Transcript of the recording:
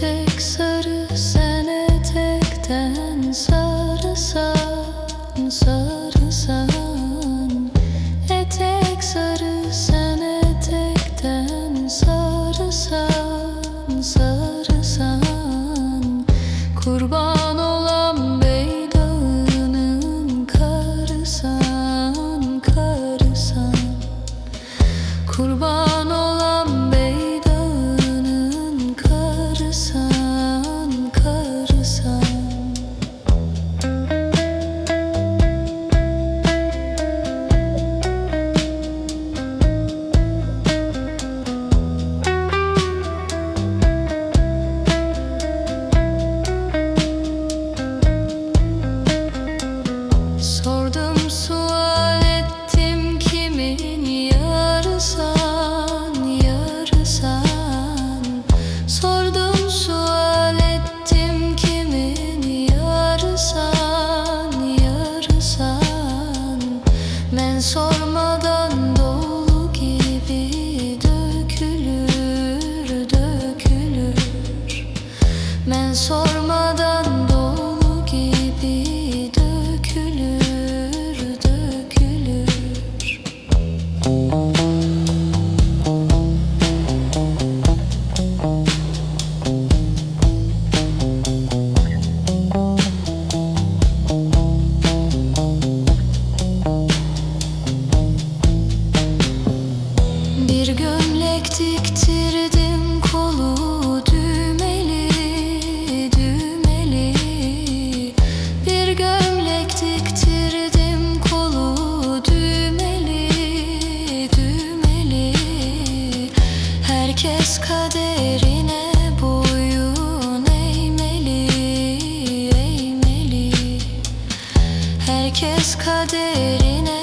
tek sarı sen etekten sarı sarı sarı. Hemen sormadan dolu gibi dökülür, dökülür. Ben sormadan Bir gömlek diktirdim kolu düğmeli düğmeli. Herkes kaderine boyun eğmeli eğmeli. Herkes kaderine